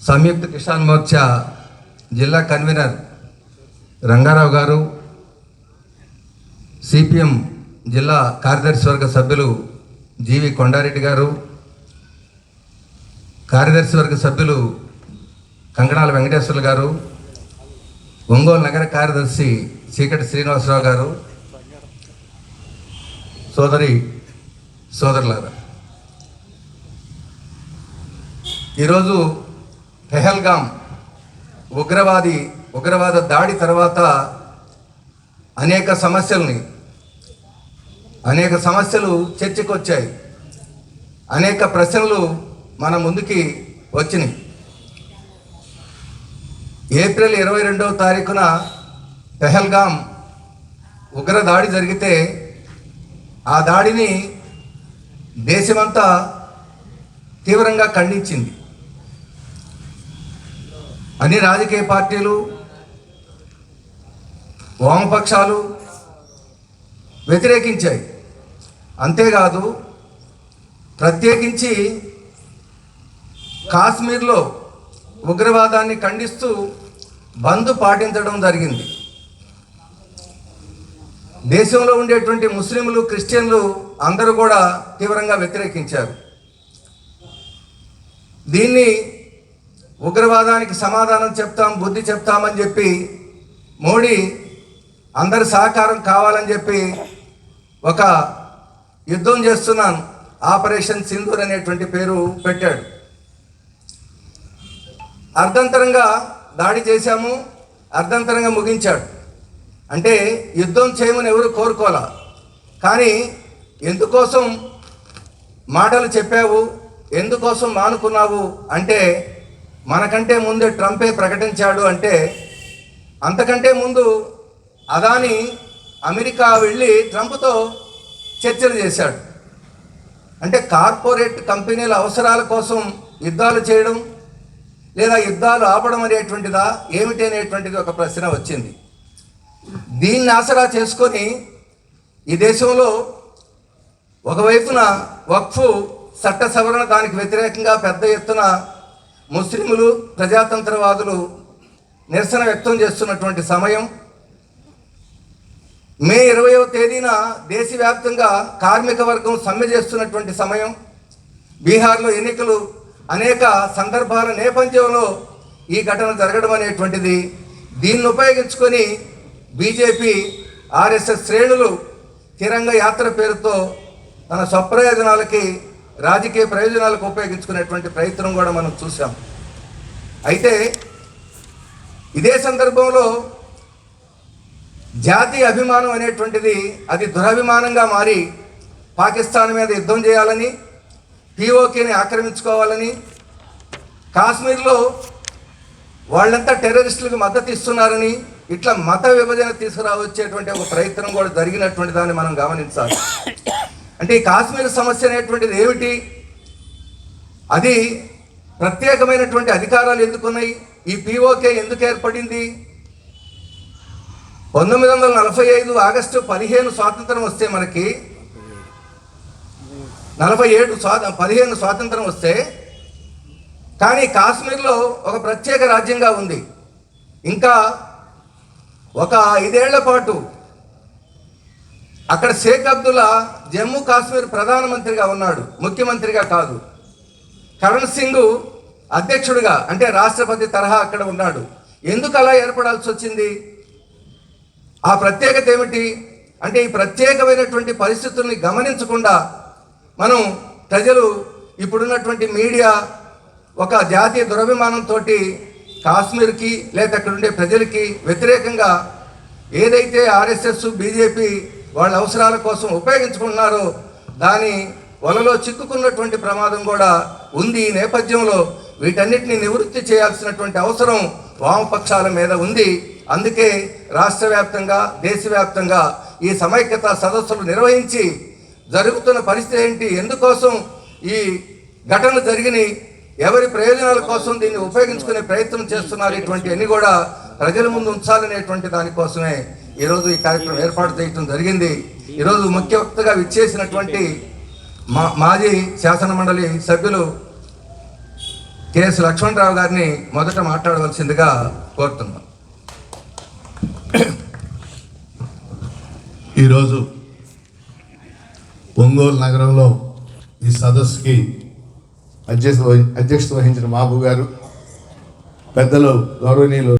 సంయుక్త కిసాన్ మోర్చా జిల్లా కన్వీనర్ రంగారావు గారు సిపిఎం జిల్లా కార్యదర్శి వర్గ సభ్యులు జీవి కొండారెడ్డి గారు కార్యదర్శి వర్గ సభ్యులు కంకణాల వెంకటేశ్వర్లు గారు ఒంగోలు నగర కార్యదర్శి చీకటి శ్రీనివాసరావు గారు సోదరి సోదరులారా. ఈరోజు పెహల్గాం ఉగ్రవాది ఉగ్రవాద దాడి తర్వాత అనేక సమస్యల్ని అనేక సమస్యలు చర్చకు వచ్చాయి అనేక ప్రశ్నలు మన ముందుకి వచ్చినాయి. ఏప్రిల్ ఇరవై రెండవ తారీఖున పెహల్గాం ఉగ్ర దాడి జరిగితే ఆ దాడిని దేశమంతా తీవ్రంగా ఖండించింది. అన్ని రాజకీయ పార్టీలు వామపక్షాలు వ్యతిరేకించాయి. అంతేకాదు ప్రత్యేకించి కాశ్మీర్లో ఉగ్రవాదాన్ని ఖండిస్తూ బంద్ పాటించడం జరిగింది. దేశంలో ఉండేటువంటి ముస్లింలు క్రిస్టియన్లు అందరూ కూడా తీవ్రంగా వ్యతిరేకించారు. దీన్ని ఉగ్రవాదానికి సమాధానం చెప్తాం బుద్ధి చెప్తామని చెప్పి మోడీ అందరి సహకారం కావాలని చెప్పి ఒక యుద్ధం చేస్తున్నాను ఆపరేషన్ సింధూర్ అనేటువంటి పేరు పెట్టాడు. అర్ధంతరంగా దాడి చేశాము అర్ధంతరంగా ముగించాడు. అంటే యుద్ధం చేయమని ఎవరు కోరుకోవాలా కానీ ఎందుకోసం మాటలు చెప్పావు ఎందుకోసం మానుకున్నావు అంటే మనకంటే ముందే ట్రంపే ప్రకటించాడు అంటే అంతకంటే ముందు అదాని అమెరికా వెళ్ళి ట్రంప్తో చర్చలు చేశాడు. అంటే కార్పొరేట్ కంపెనీల అవసరాల కోసం యుద్ధాలు చేయడం లేదా యుద్ధాలు ఆపడం అనేటువంటిదా ఏమిటి అనేటువంటిది ఒక ప్రశ్న వచ్చింది. దీన్ని ఆసరా చేసుకొని ఈ దేశంలో ఒకవైపున వక్ఫ్ చట్ట సవరణ దానికి వ్యతిరేకంగా పెద్ద ఎత్తున ముస్లింలు ప్రజాతంత్రవాదులు నిరసన వ్యక్తం చేస్తున్నటువంటి సమయం. మే ఇరవయో తేదీన దేశవ్యాప్తంగా కార్మిక వర్గం సమ్మె చేస్తున్నటువంటి సమయం. బీహార్లో ఎన్నికలు అనేక సందర్భాల నేపథ్యంలో ఈ ఘటన జరగడం అనేటువంటిది. దీన్ని ఉపయోగించుకొని బీజేపీ ఆర్ఎస్ఎస్ శ్రేణులు తిరంగ యాత్ర పేరుతో తన స్వప్రయోజనాలకి రాజకీయ ప్రయోజనాలకు ఉపయోగించుకునేటువంటి ప్రయత్నం కూడా మనం చూసాం అయితే ఇదే సందర్భంలో జాతీయ అభిమానం అనేటువంటిది అది దురభిమానంగా మారి పాకిస్తాన్ మీద యుద్ధం చేయాలని పిఓకేని ఆక్రమించుకోవాలని కాశ్మీర్లో వాళ్ళంతా టెర్రరిస్టులకు మద్దతు ఇస్తున్నారని ఇట్లా మత విభజన తీసుకురావచ్చేటువంటి ఒక ప్రయత్నం కూడా జరిగినటువంటి దాన్ని మనం గమనించాలి. అంటే ఈ కాశ్మీర్ సమస్య అనేటువంటిది ఏమిటి? అది ప్రత్యేకమైనటువంటి అధికారాలు ఎందుకున్నాయి? ఈ పీఓకే ఎందుకు ఏర్పడింది? పంతొమ్మిది వందల నలభై ఐదు ఆగస్టు పదిహేను స్వాతంత్రం వస్తే మనకి నలభై ఏడు స్వా పదిహేను స్వాతంత్రం వస్తే కానీ కాశ్మీర్లో ఒక ప్రత్యేక రాజ్యంగా ఉంది. ఇంకా ఒక ఐదేళ్ళ పాటు అక్కడ షేక్ అబ్దుల్లా జమ్మూ కాశ్మీర్ ప్రధానమంత్రిగా ఉన్నాడు. ముఖ్యమంత్రిగా కాదు. కరణ్ సింగ్ అధ్యక్షుడిగా అంటే రాష్ట్రపతి తరహా అక్కడ ఉన్నాడు. ఎందుకు అలా ఏర్పడాల్సి వచ్చింది? ఆ ప్రత్యేకత ఏమిటి? అంటే ఈ ప్రత్యేకమైనటువంటి పరిస్థితుల్ని గమనించకుండా మనం ప్రజలు ఇప్పుడున్నటువంటి మీడియా ఒక జాతీయ దురభిమానంతో కాశ్మీర్కి లేదా అక్కడ ఉండే ప్రజలకి వ్యతిరేకంగా ఏదైతే ఆర్ఎస్ఎస్ బీజేపీ వాళ్ళ అవసరాల కోసం ఉపయోగించుకుంటున్నారో. దాని వలలో చిక్కుకున్నటువంటి ప్రమాదం కూడా ఉంది. ఈ నేపథ్యంలో వీటన్నిటిని నివృత్తి చేయాల్సినటువంటి అవసరం వామపక్షాల మీద ఉంది. అందుకే రాష్ట్ర వ్యాప్తంగా దేశవ్యాప్తంగా ఈ సమైక్యత సదస్సులు నిర్వహించి జరుగుతున్న పరిస్థితి ఏంటి? ఎందుకోసం ఈ ఘటన జరిగినాయి ఎవరి ప్రయోజనాల కోసం దీన్ని ఉపయోగించుకునే ప్రయత్నం చేస్తున్నారు? ఇటువంటివన్నీ కూడా ప్రజల ముందు ఉంచాలనేటువంటి దానికోసమే ఈరోజు ఈ కార్యక్రమం ఏర్పాటు చేయడం జరిగింది. ఈరోజు ముఖ్య వక్తగా విచ్చేసినటువంటి మా మాజీ శాసన మండలి సభ్యులు కెఎస్ లక్ష్మణరావు గారిని మొదట మాట్లాడవలసిందిగా కోరుతున్నాం. ఈరోజు ఒంగోలు నగరంలో ఈ సదస్సుకి అధ్యక్షత అధ్యక్షత వహించిన మాబు గారు పెద్దలు గౌరవనీయులు